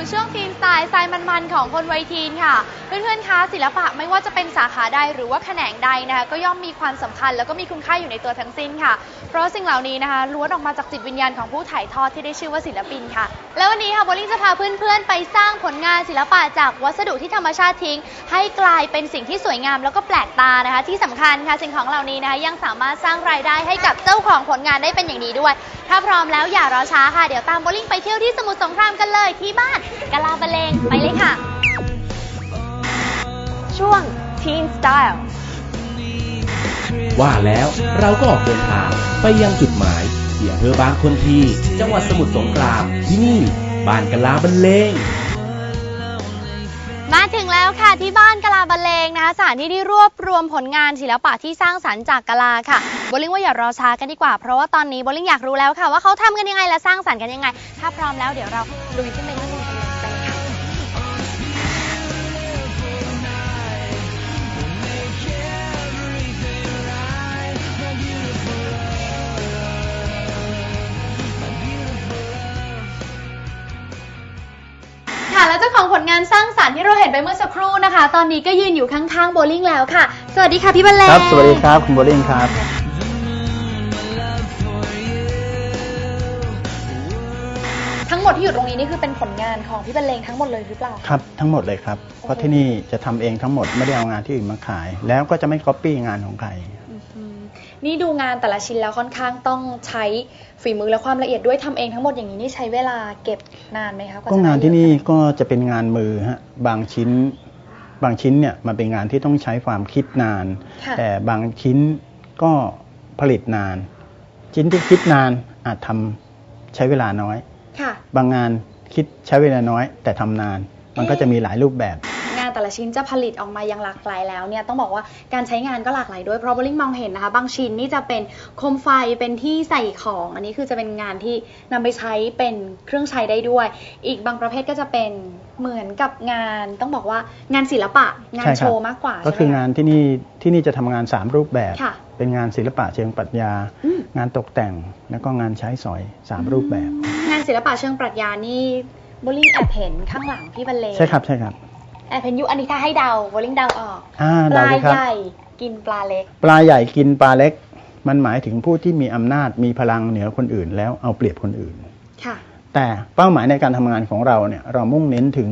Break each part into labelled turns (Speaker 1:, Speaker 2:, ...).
Speaker 1: สู่ช่วงทีมสไตล์สไตล์มันๆของคนวัยทีนค่ะ เพื่อนๆ คะศิลปะไม่ว่าจะเป็นสาขาใดหรือว่าแขนงใดนะคะก็ย่อมมีความสำคัญ แล้วก็มีคุณค่าอยู่ในตัวทั้งสิ้นค่ะ เพราะสิ่งเหล่านี้นะคะล้วนออกมาจากจิตวิญญาณของผู้ถ่ายทอดที่ได้ชื่อว่าศิลปินค่ะ แล้ววันนี้ค่ะโบลิ่งจะพาเพื่อนๆ ไปสร้างผลงานศิลปะจากวัสดุที่ธรรมชาติทิ้ง ให้กลายเป็นสิ่งที่สวยงามแล้วก็แปลกตานะคะ ที่สำคัญค่ะสิ่งของเหล่านี้นะคะยังสามารถสร้างรายได้ให้กับเจ้าของผลงานได้เป็นอย่างดีด้วย ถ้าพร้อมแล้วอย่ารอช้าค่ะเดี๋ยวตามโบลิ่งไปเที่ยวที่สมุทรสงครามกันเลยที่บ้านกะลาบะเล ไปเลยค่ะ ช่วง Teen Style
Speaker 2: ว่าแล้วเราก็ออกเดินทางไปยังจุดหมายที่อำเภอบางคนทีจังหวัดสมุทรสงครามที่นี่บ้านกะลาบรรเลง
Speaker 1: มาถึงแล้วค่ะที่บ้านกะลาบะเลงนะคะสถานที่ที่รวบรวมผลงานศิลปะที่สร้างสรรค์จากกะลาค่ะโบลิ่งว่าอย่ารอช้ากันดีกว่า เพราะว่าตอนนี้โบลิ่งอยากรู้แล้วค่ะว่าเขาทำกันยังไงและสร้างสรรค์กันยังไง ถ้าพร้อมแล้วเดี๋ยวเราลุยขึ้นไปข้าง แล้วเจ้าของผลงานสร้างสรรค์ที่เราเห็นไปเมื่อสักครู่นะคะ ตอนนี้ก็ยืนอยู่ข้างๆโบลิ่งแล้วค่ะ สวัสดีค่ะพี่บรรเลง
Speaker 3: ครับสวัสดีครับคุณโบลิ่งครับ
Speaker 1: ทั้งหมดที่อยู่ตรงนี้นี่คือเป็นผลงานของพี่บรรเลงทั้งหมดเลยหรือเปล่า
Speaker 3: ครับทั้งหมดเลยครับ เพราะที่นี่จะทำเองทั้งหมดไม่ได้เอางานที่อื่นมาขาย แล้วก็จะไม่ก๊อปปี้งานของใคร
Speaker 1: อืม นี่ดูงานแต่ละชิ้นแล้วค่อนข้างต้องใช้ฝีมือและความละเอียดด้วยทำเองทั้งหมดอย่างนี้นี่ใช้เวลาเก็บนานไหมคะว่
Speaker 3: ก็
Speaker 1: จะ
Speaker 3: งาน
Speaker 1: ได้
Speaker 3: ที่นี่
Speaker 1: เยอะ
Speaker 3: ก็จะเป็นงานมือฮะบางชิ้น บางชิ้นเนี่ยมันเป็นงานที่ต้องใช้ความคิดนาน
Speaker 1: ค่ะ
Speaker 3: แต่บางชิ้นก็ผลิตนาน ชิ้นที่คิดนานอาจทำใช้เวลาน้อย
Speaker 1: ค่ะ
Speaker 3: บางงานคิดใช้เวลาน้อย แต่ทำนาน มันก็จะมีหลายรูปแบบ
Speaker 1: งานแต่ละชิ้นจะผลิตออกมาอย่างหลากหลายแล้วเนี่ยต้องบอกว่าการใช้งานก็หลากหลายด้วยเพราะโบลิ่งมองเห็นนะคะบางชิ้นนี่จะเป็นโคมไฟเป็นที่ใส่ของ อันนี้คือจะเป็นงานที่นำไปใช้เป็นเครื่องใช้ได้ด้วย อีกบางประเภทก็จะเป็นเหมือนกับงานต้องบอกว่างานศิลปะงาน
Speaker 3: ใช่ครับ
Speaker 1: โชว์มากกว่า
Speaker 3: ก็
Speaker 1: ใช่ไหม
Speaker 3: คืองานที่นี่ที่นี่จะทำงาน 3 รูปแบบ
Speaker 1: ค่ะ
Speaker 3: เป็นงานศิลปะเชิงปรัชญา
Speaker 1: อืม
Speaker 3: งานตกแต่งแล้วก็งานใช้สอย 3 รูปแบบ
Speaker 1: งานศิลปะเชิงปรัชญานี่โบลิ่งแอบเห็นข้างหลังพี่บรรเลง
Speaker 3: ใช่ครับใช่ครับ
Speaker 1: แอบเห็นอยู่อันนี้ถ้าให้เดาโบลิ่งเดาออก
Speaker 3: อ่า
Speaker 1: ป
Speaker 3: เดา
Speaker 1: ลา
Speaker 3: เลยครับ
Speaker 1: ใหญ่กินปลาเล็ก
Speaker 3: ปลาใหญ่กินปลาเล็ก มันหมายถึงผู้ที่มีอำนาจมีพลังเหนือคนอื่น แล้วเอาเปรียบคนอื่น
Speaker 1: ค่ะ
Speaker 3: แต่เป้าหมายในการทำงานของเราเนี่ยเรามุ่งเน้นถึง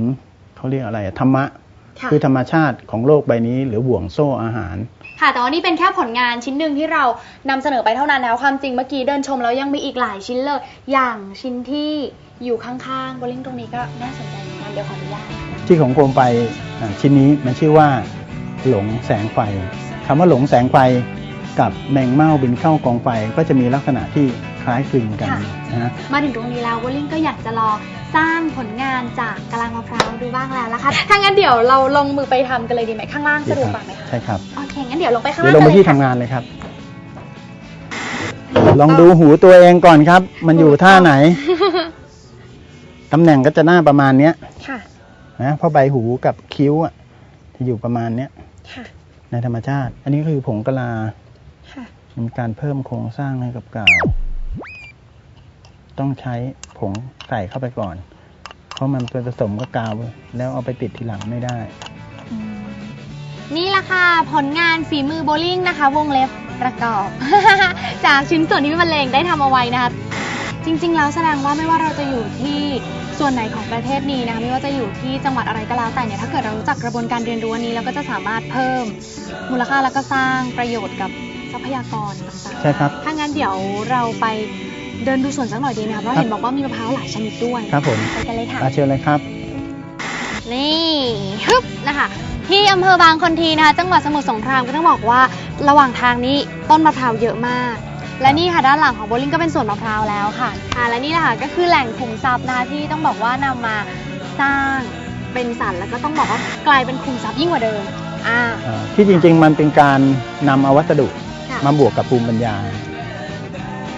Speaker 3: เขาเรียกอะไรอะธรรมะ
Speaker 1: ค่ะ
Speaker 3: คือธรรมชาติของโลกใบนี้ หรือห่วงโซ่อาหาร
Speaker 1: ค่ะแต่ว่านี่เป็นแค่ผลงานชิ้นหนึ่งที่เรานำเสนอไปเท่านั้นแล้วความจริงเมื่อกี้เดินชมแล้วยังมีอีกหลายชิ้นเลย อย่างชิ้นที่ อยู่ข้างๆโบลิ่งตรงนี้ก็น่าสนใจเหมือนกันเดี๋ยวขออนุญาต
Speaker 3: ที่ของโคมไฟอ่าชิ้นนี้มันชื่อว่า หลงแสงไฟคำว่าหลงแสงไฟกับแมงเม่าบินเข้ากองไฟก็จะมีลักษณะที่คล้ายคลึงกัน
Speaker 1: ค่ะ
Speaker 3: นะฮะ
Speaker 1: มาถึงตรงนี้แล้วโบลิ่งก็อยากจะลองสร้างผลงานจากกะลามะพร้าวดูบ้างแล้วละค่ะถ้างั้นเดี๋ยวเราลงมือไปทำกันเลยดีไหมข้างล่างสะดวกกว่าไหมคะ
Speaker 3: ใช่ครับ
Speaker 1: โอเคงั้นเดี๋ยวลงไปข้าง
Speaker 3: เดี๋ย
Speaker 1: ล่าวง
Speaker 3: ลงไป
Speaker 1: กัน
Speaker 3: ที่
Speaker 1: เลย
Speaker 3: ทำ
Speaker 1: ค่ะ
Speaker 3: งานเลยครับ ลองดูหูตัวเองก่อนครับ มันอยู่ท่าไหน ตำแหน่งก็จะหน้าประมาณเนี้ย
Speaker 1: ค่ะ
Speaker 3: นะเพราะใบหูกับคิ้วอะจะอยู่ประมาณเนี้ย
Speaker 1: ค่ะ
Speaker 3: ในธรรมชาติ อันนี้ก็คือผงกะลา
Speaker 1: ค่ะ
Speaker 3: มีการเพิ่มโครงสร้างให้กับกาว ต้องใช้ผงใส่เข้าไปก่อน เพราะมันเป็นผสมกับกาว แล้วเอาไปติดทีหลังไม่ได้
Speaker 1: นี่แหละค่ะ ผลงานฝีมือโบลิ่งนะคะ วงเล็บประกอบ จากชิ้นส่วนที่พี่บรรเลงได้ทำเอาไว้นะคะ จริงๆ แล้วแสดงว่าไม่ว่าเราจะอยู่ที่ ส่วนไหนของประเทศนี้นะคะไม่ว่าจะอยู่ที่จังหวัดอะไรก็แล้วแต่เนี่ยถ้าเกิดเรารู้จักกระบวนการเรียนรู้อันนี้เราก็จะสามารถเพิ่มมูลค่าแล้วก็สร้างประโยชน์กับทรัพยากรต่างๆ
Speaker 3: ใช่ครับ
Speaker 1: ถ้างั้นเดี๋ยวเราไปเดินดูสวนสักหน่อยดีไหมคะเพราะ
Speaker 3: ครับ
Speaker 1: เห็นบอกว่ามีมะพร้าวหลายชนิดด้วย
Speaker 3: ครับผม
Speaker 1: ไปกันเลยค่ะ
Speaker 3: อาเชิญเลยครับ
Speaker 1: นี่ฮึบนะคะที่อำเภอบางคนทีนะคะจังหวัดสมุทรสงครามก็ต้องบอกว่าระหว่างทางนี้ต้นมะพร้าวเยอะมาก และนี่ค่ะด้านหลังของโบลิ่งก็เป็นสวนมะพร้าวแล้วค่ะอ่าและนี่แหละค่ะก็คือแหล่งขุมทรัพย์นะคะที่ต้องบอกว่านำมาสร้างเป็นสรรแล้วก็ต้องบอกว่ากลายเป็นขุมทรัพย์ยิ่งกว่าเดิมอ่า
Speaker 3: อ่าที่จริงๆมันเป็นการนำเอาวัสดุ
Speaker 1: ค่ะ
Speaker 3: มาบวกกับภูมิปัญญา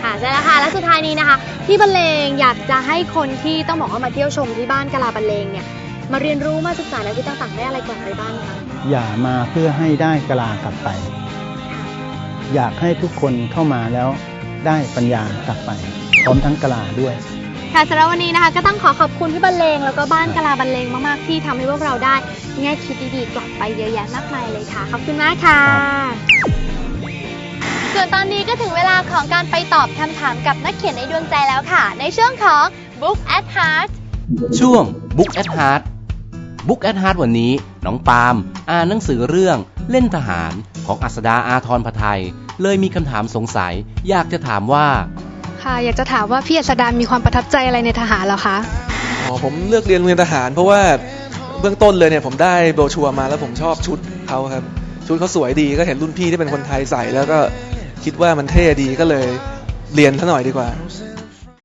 Speaker 1: ค่ะใช่แล้วค่ะและสุดท้ายนี้นะคะพี่บรรเลงอยากจะให้คนที่ต้องบอกว่ามาเที่ยวชมที่บ้านกะลาบรรเลงเนี่ยมาเรียนรู้มาศึกษาแล้วที่ต่างๆได้อะไรกลับไปบ้างคะ
Speaker 3: อย่ามาเพื่อให้ได้กะลากลับไป อยากให้ทุกคนเข้ามาแล้วได้ปัญญากลับไป พร้อมทั้งกะลาด้วย
Speaker 1: ค่ะสำหรับวันนี้นะคะก็ต้องขอขอบคุณพี่บรรเลงแล้วก็บ้านกะลาบรรเลงมากๆที่ทำให้พวกเราได้แง่คิดดีๆกลับไปเยอะแยะมากมายเลยค่ะ ขอบคุณมากค่ะ ส่วนตอนนี้ก็ถึงเวลาของการไปตอบคำถามกับนักเขียนในดวงใจแล้วค่ะ ในช่วงของ Book at Heart
Speaker 2: ช่วง Book at Heart Book at Heart วันนี้ น้องปาล์มอ่านหนังสือเรื่อง เล่นทหารของอัสดาอาทรพไทย เลยมีคำถามสงสัย อยากจะถามว่า
Speaker 4: ค่ะ อยากจะถามว่าพี่อัศดามีความประทับใจอะไรในทหารเหรอคะ
Speaker 5: อ๋อผมเลือกเรียนโรงเรียนทหาร เพราะว่าเบื้องต้นเลยเนี่ยผมได้โบรชัวร์มาแล้วผมชอบชุดเขาครับ ชุดเขาสวยดีก็เห็นรุ่นพี่ที่เป็นคนไทยใส่แล้วก็คิดว่ามันเท่ดีก็เลยเรียนซะหน่อยดีกว่า